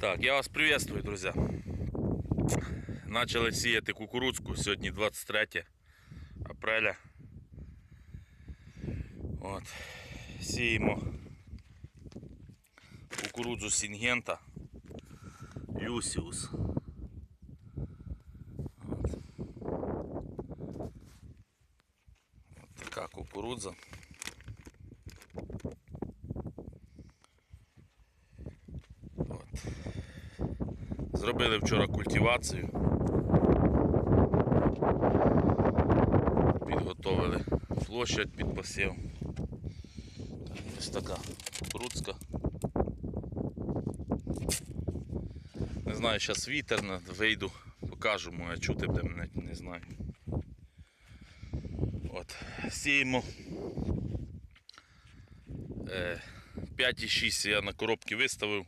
Так, я вас приветствую, друзья. Начали сіяти кукурудзку. Сьогодні 23 апреля. От. Сіємо кукурудзу Сінгента Люсіус. От. От така кукурудза. Зробили вчора культивацію. Підготовили площадь під посів. Ось така кукурудзка. Не знаю, зараз вітер, вийду, покажу, може чути буде мене, не знаю. От, сіємо. Е, 5,6 я на коробки виставив.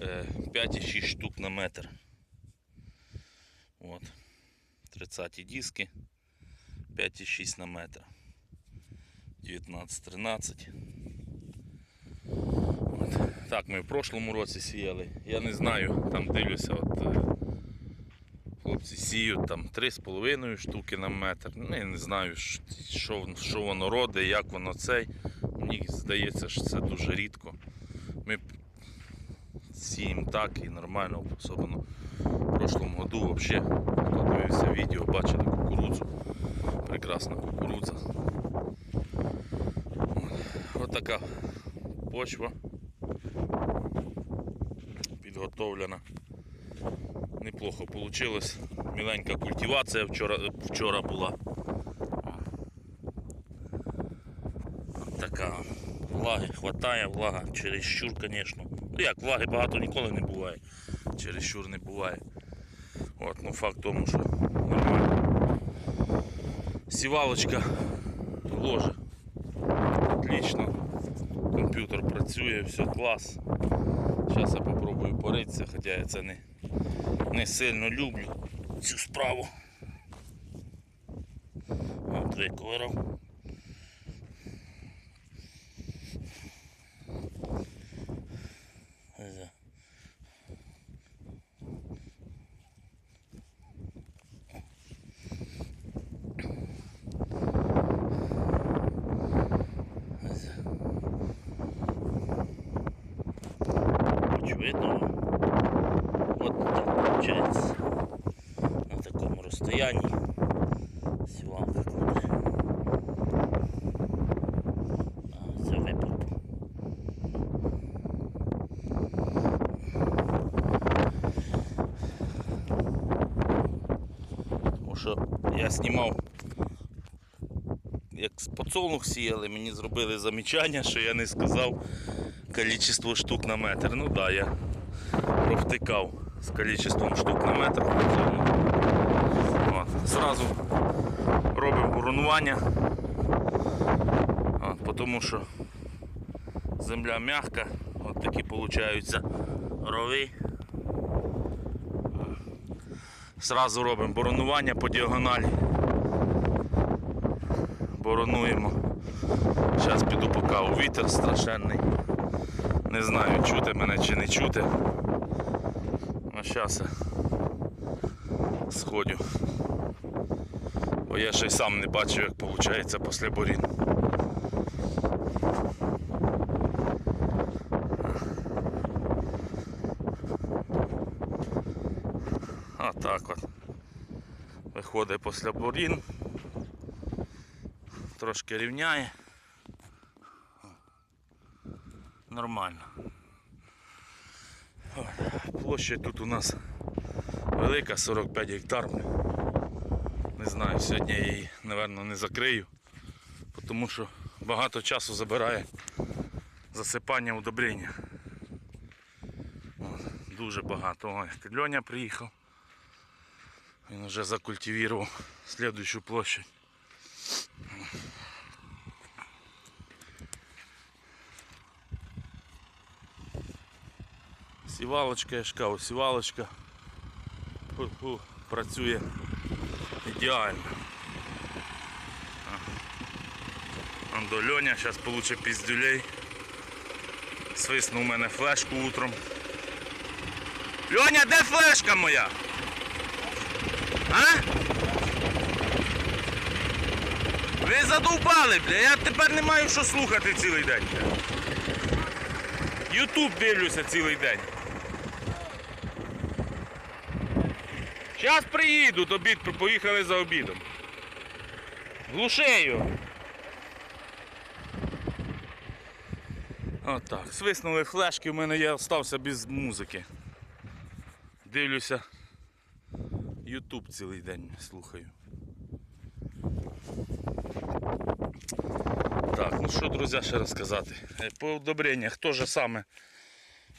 Е, 5,6 штук на метр. От. 30 диски. 5,6 на метр. 19-13. От. Так, ми в прошлому році сіяли. Я не знаю, там дивлюся, от е, хлопці сіють там 3,5 штуки на метр. Ну, я не знаю, що, що воно родить, як воно цей. Мені здається, що це дуже рідко. Сіємо так і нормально, особливо в прошлому году взагалі. Хто дивився відео, бачили кукурудзу. Прекрасна кукурудза. Ось така почва підготовлена. Неплохо вийшло. Міленька культивація вчора, вчора була. Така влаги хватає, влага чересчур, звісно. Ну як, влаги багато ніколи не буває. Чересчур не буває. От, ну факт тому, що нормально. Сівалочка ложе. Отлично. Комп'ютер працює, все клас. Зараз я попробую поритися, хоча я це не, не сильно люблю цю справу. От виковирав. Ось. Ось. Очевидно, от так виходить на такому розстоянні сівалка кладе. Випадку. Що я знімав, як з подсолнух сіяли, мені зробили замічання, що я не сказав кількість штук на метр. Ну да, я провтикав з кількістю штук на метр. От. Зразу робимо коронування, тому що земля м'яка, от такі получаються рови. Зразу робимо боронування по діагоналі. Боронуємо. Зараз піду поки у вітер страшенний. Не знаю, чути мене чи не чути. А зараз я сходю. Бо я ще й сам не бачив, як виходить після борін. А так от. Виходить після борін. Трошки рівняє. Нормально. Площа тут у нас велика, 45 гектар. Не знаю, сьогодні я її, напевно, не закрию, тому що багато часу забирає засипання удобрення. Дуже багато. Ой, Льоня приїхав. Він вже закультивував слідуючу площадь. Сівалочка, я ж кажу, сівалочка Фу-фу, працює ідеально. Льоня зараз получить піздюлей. Свиснув у мене флешку утром. Льоня, де флешка моя? А? Ви задовбали, бля, я тепер не маю що слухати цілий день. Ютуб дивлюся цілий день. Зараз приїдуть, обід, поїхали за обідом. Глушею. Отак. Свиснули флешки, в мене я залишився без музики. Дивлюся. Ютуб цілий день слухаю. Так, ну що, друзі, ще розказати. Е, По удобреннях теж саме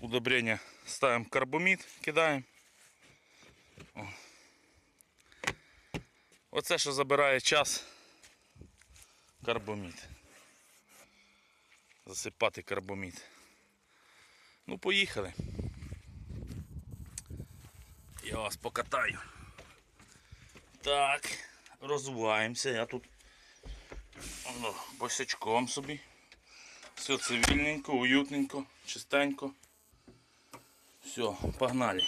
удобрення ставимо карбомід, кидаємо. Оце, що забирає час, карбомід. Засипати карбомід. Ну, поїхали. Я вас покатаю. Так, розвиваємося. Я тут ну, босячком собі. Все цивільненько, уютненько, чистенько. Все, погнали.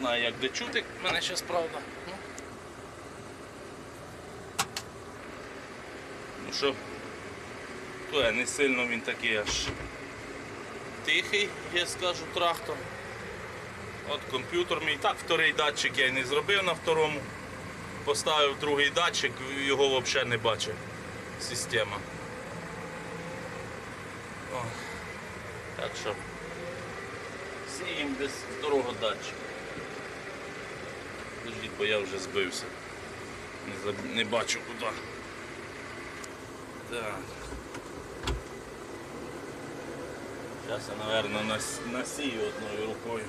Знаю як де чути мене зараз правда. Ну, що, то я не сильно він такий аж тихий, я скажу, трактор. От комп'ютер мій. Так, вторий датчик я й не зробив на второму. Поставив другий датчик, його взагалі не бачив. Система. О. Так що сіємо десь второго датчика. Подождіть, бо я вже збився. Не, заб- не бачу куди. Так. Зараз я, мабуть, нас... насію одною рукою.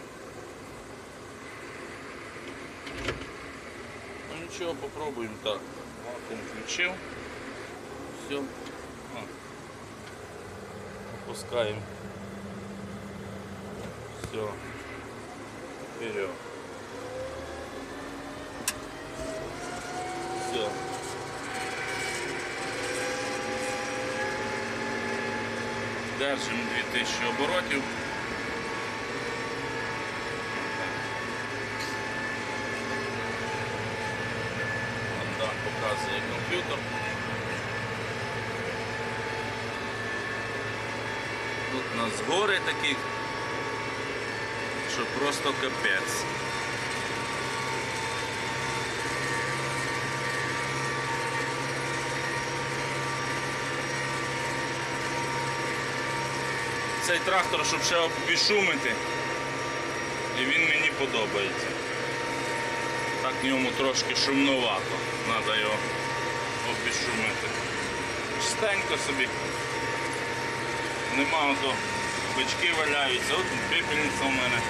Ну нічого, попробуємо так. Вакуум включив. Все. А. Опускаємо. Все. Вперед. Держимо 2000 оборотів. От Так показує комп'ютер. Тут у нас гори такі, що просто капець. Цей трактор, щоб ще обішумити, і він мені подобається. Так в ньому трошки шумновато. Треба його обішумити. Чистенько собі. Нема ото бички валяються, от пепельниця у мене.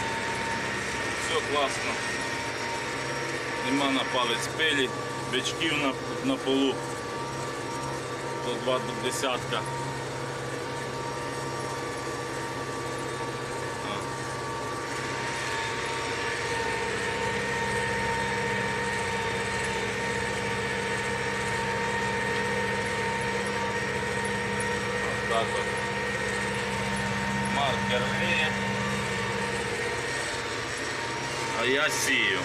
Все класно. Нема на палець пилі, бичків на, на полу. До два десятка. А. Так от. Маркер гріє. А я сію.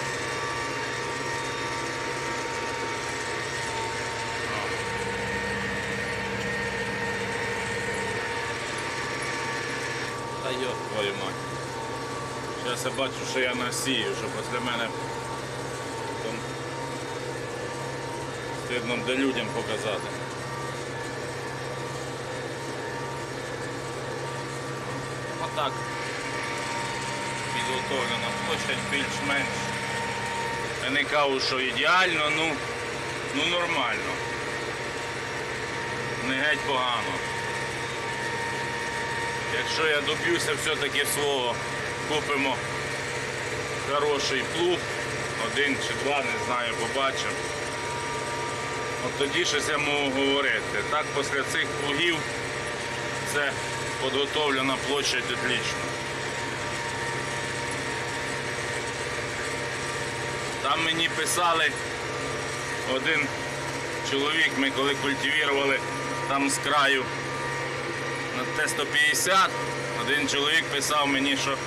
Та йо твою мать. Зараз я бачу, що я насію, що після мене там стидно де людям показати. Отак. Підготовлена площадь більш-менш. Я не кажу, що ідеально, ну, ну нормально. Не геть погано. Якщо я доб'юся все-таки свого, купимо хороший плуг, один чи два, не знаю, побачимо. От тоді щось я можу говорити. Так, після цих плугів це підготовлена площадь отлично. Там мені писали один чоловік, ми коли культивували там з краю на Т-150 один чоловік писав мені, що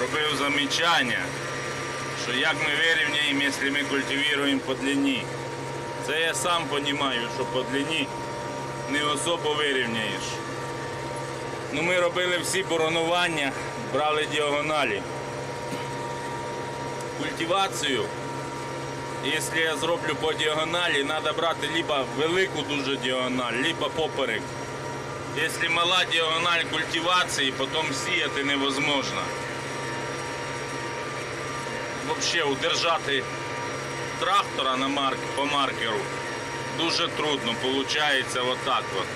робив замічання, що як ми вирівняємо, якщо ми культивуємо по длині. Це я сам розумію, що по длині не особо вирівняєш. Ну, ми робили всі боронування, брали діагоналі. Культивацію, якщо я зроблю по діагоналі, треба брати либо велику дуже діагональ, либо поперек. Якщо мала діагональ культивації, потім сіяти невозможно. Взагалі удержати трактора на марк, по маркеру дуже трудно, виходить отак от.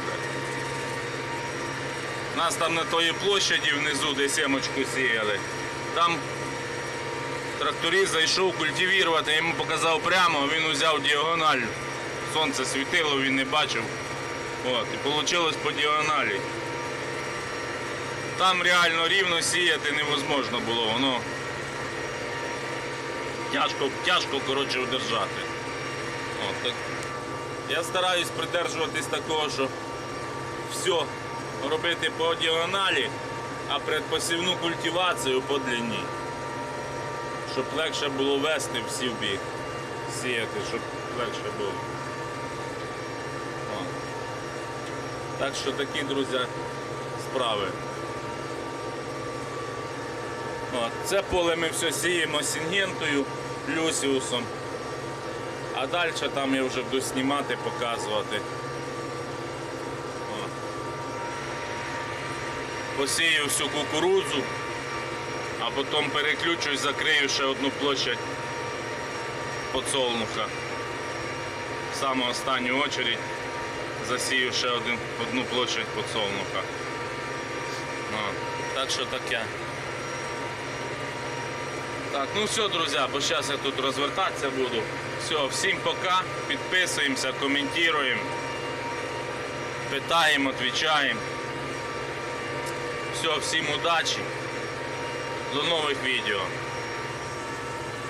Нас там на тої площаді внизу, де сімочку сіяли, там тракторист зайшов культивувати, я йому показав прямо, він взяв діагональ. Сонце світило, він не бачив. От, і вийшло по діагоналі. Там реально рівно сіяти невозможно було, воно тяжко, тяжко коротше, удержати. От, так. Я стараюсь придержуватись такого, що все робити по діагоналі, а предпосівну культивацію по длині. Щоб легше було вести всі в бік, сіяти, щоб легше було. О. Так що такі, друзі, справи. От. Це поле ми все сіємо сінгентою, люсіусом. А далі там я вже буду знімати, показувати. О. Посію всю кукурудзу, а потім переключусь, закрию ще одну площадь подсолнуха. В саму останню очередь засію ще один, одну площадь подсолнуха. О, так що таке. Так, ну все, друзі, бо зараз я тут розвертатися буду. Все, всім пока. Підписуємося, коментуємо, питаємо, відповідаємо. Все, всім удачі. До нових відео.